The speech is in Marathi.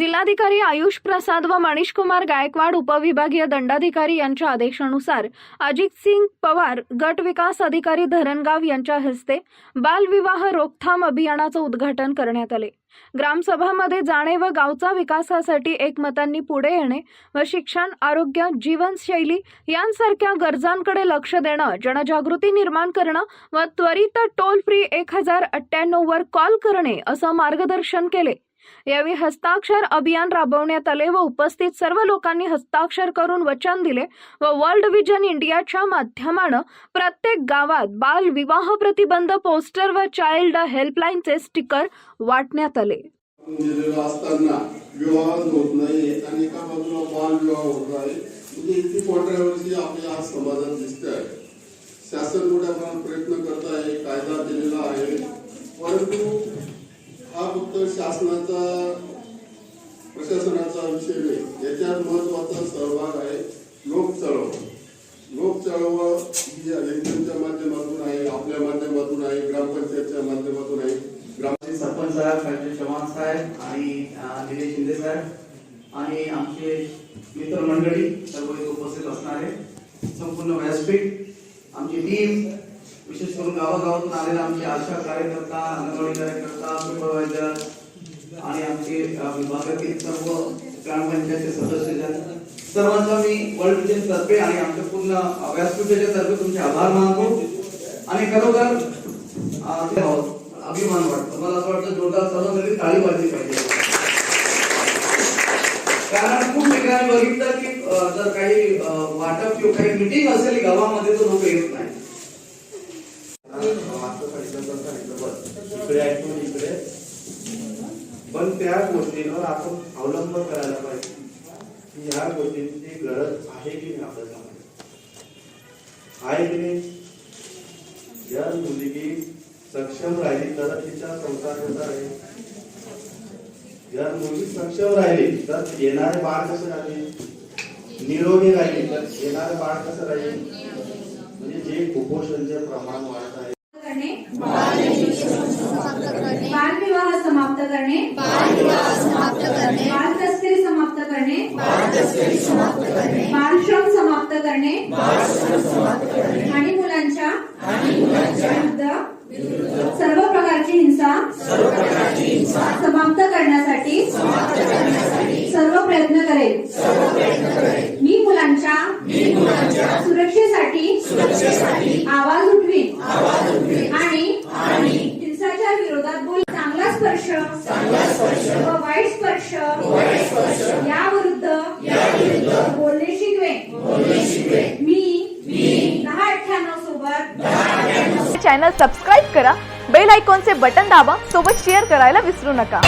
जिल्हाधिकारी आयुष प्रसाद व मनीष कुमार गायकवाड उपविभागीय दंडाधिकारी यांच्या आदेशानुसार अजित सिंग पवार गट विकास अधिकारी धरणगाव यांच्या हस्ते बालविवाह रोखथाम अभियानाचं उद्घाटन करण्यात आले. ग्रामसभामध्ये जाणे व गावचा विकासासाठी एकमतांनी पुढे येणे व शिक्षण आरोग्य जीवनशैली यांसारख्या गरजांकडे लक्ष देणं जनजागृती निर्माण करणं व त्वरित टोल फ्री एक हजार अठ्ठ्याण्णव वर कॉल करणे असं मार्गदर्शन केले. यावेळी हस्ताक्षर अभियान राबवण्यात आले व उपस्थित सर्व लोकांनी हस्ताक्षर करून वचन दिले व वर्ल्ड विजन इंडियाच्या माध्यमानं प्रत्येक गावात बाल विवाह प्रतिबंध पोस्टर व चाइल्ड हेल्पलाईनचे स्टिकर वाटण्यात आले. असताना विवाह होत नाही आणि एका बाजूला बाल विवाह होत आहे म्हणजे इतकी कॉन्ट्रॅव्हर्सी आपल्या आज समाजात दिसते आहे शासन मोठ्या प्रमाणात प्रयत्न करत आहे कायदा दिलेला आहे परंतु शासनाचा प्रशासनाचा विषय नाही. याच्यात महत्त्वाचा सहभाग आहे लोक चळवळ लोक चळवळ ही इलेक्शनच्या माध्यमातून आहे आपल्या माध्यमातून आहे ग्रामपंचायतच्या माध्यमातून आहे. ग्रामचे सरपंच साहेब चव्हाण साहेब आणि अं, निलेश शिंदे साहेब आणि आमचे मित्रमंडळी सर्व इथे उपस्थित असणारे संपूर्ण व्यासपीठ आमची टीम विशेष करून गावागावातून आलेले आमचे आशा कार्यकर्ता अंगणवाडी कार्यकर्ता सुपरवायझर आणि आमचे विभागातील सर्व ग्रामपंचायतचे सदस्य सर्वांचा मी वर्ल्ड विजन तर्फे आणि आमच्या पूर्ण व्यासपीठाच्या तर्फे तुमचे आभार मानतो. आणि खरोखर हो, अभिमान वाटतो. मला असं वाटतं जोरदार सर्वांसाठी टाळी वाजली पाहिजे. कारण खूप ठिकाणी बघितलं की जर काही वाटप किंवा काही मिटिंग असेल गावामध्ये तर लोक येत नाही इकडे ऐकून इकडे. पण त्या गोष्टींवर आपण अवलंब करायला पाहिजे. की ह्या गोष्टींची गरज आहे की नाही आपल्या समाजात आहे की नाही? जर मुलगी सक्षम राहिली तर तिचा संसार कसा राहील जर मुलगी सक्षम राहिली तर येणारे बाळ कसं राहील? निरोगी राहिली तर येणारे बाळ कसं राहील? म्हणजे जे कुपोषणचे प्रमाण वाढत आहे करणे बालविवाह समाप्त करणे बाल तस्करी समाप्त करणे बालश्रम समाप्त करणे आणि मुलांच्या विरुद्ध सर्व प्रकारची हिंसा समाप्त करण्यासाठी सर्व प्रयत्न करेल. मी मुलांच्या सुरक्षेसाठी आवाज उठवीन. हिंसाचार विरोधात बोल चांगला स्पर्श व वाईट स्पर्श याविरुद्ध बोलणे शिकवेन. मी दहा अठ्ठ्याण्णव सोबत चॅनल सबस्क्राईब करा. बेल आयकॉनचे बटन दाबा. सोबत शेअर करायला विसरू नका.